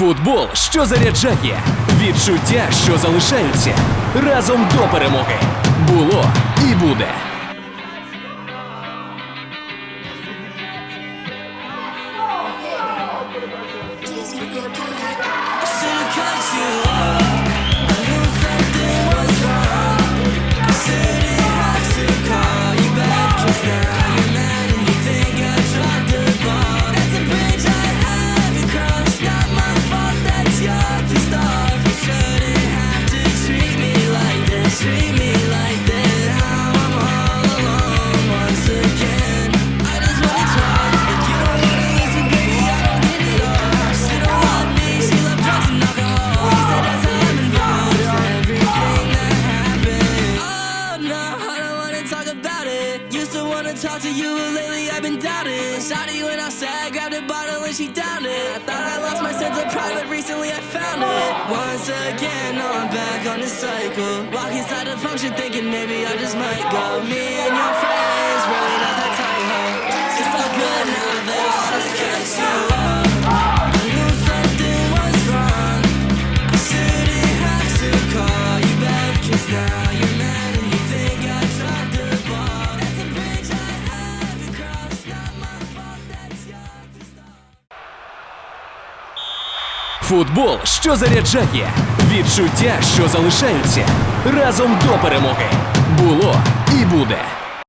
Футбол, що заряджає, відчуття, що залишаються разом до перемоги. Було і буде. Oh talk about it. Used to wanna talk to you, but lately I've been doubting. Shawty went outside, grabbed a bottle and she downed it. I thought I lost my sense of pride, but recently I found it. Once again, I'm back on the cycle. Walk inside the function, thinking maybe I just might go. Me Футбол, що заряджає, відчуття, що залишаються разом до перемоги. Було і буде.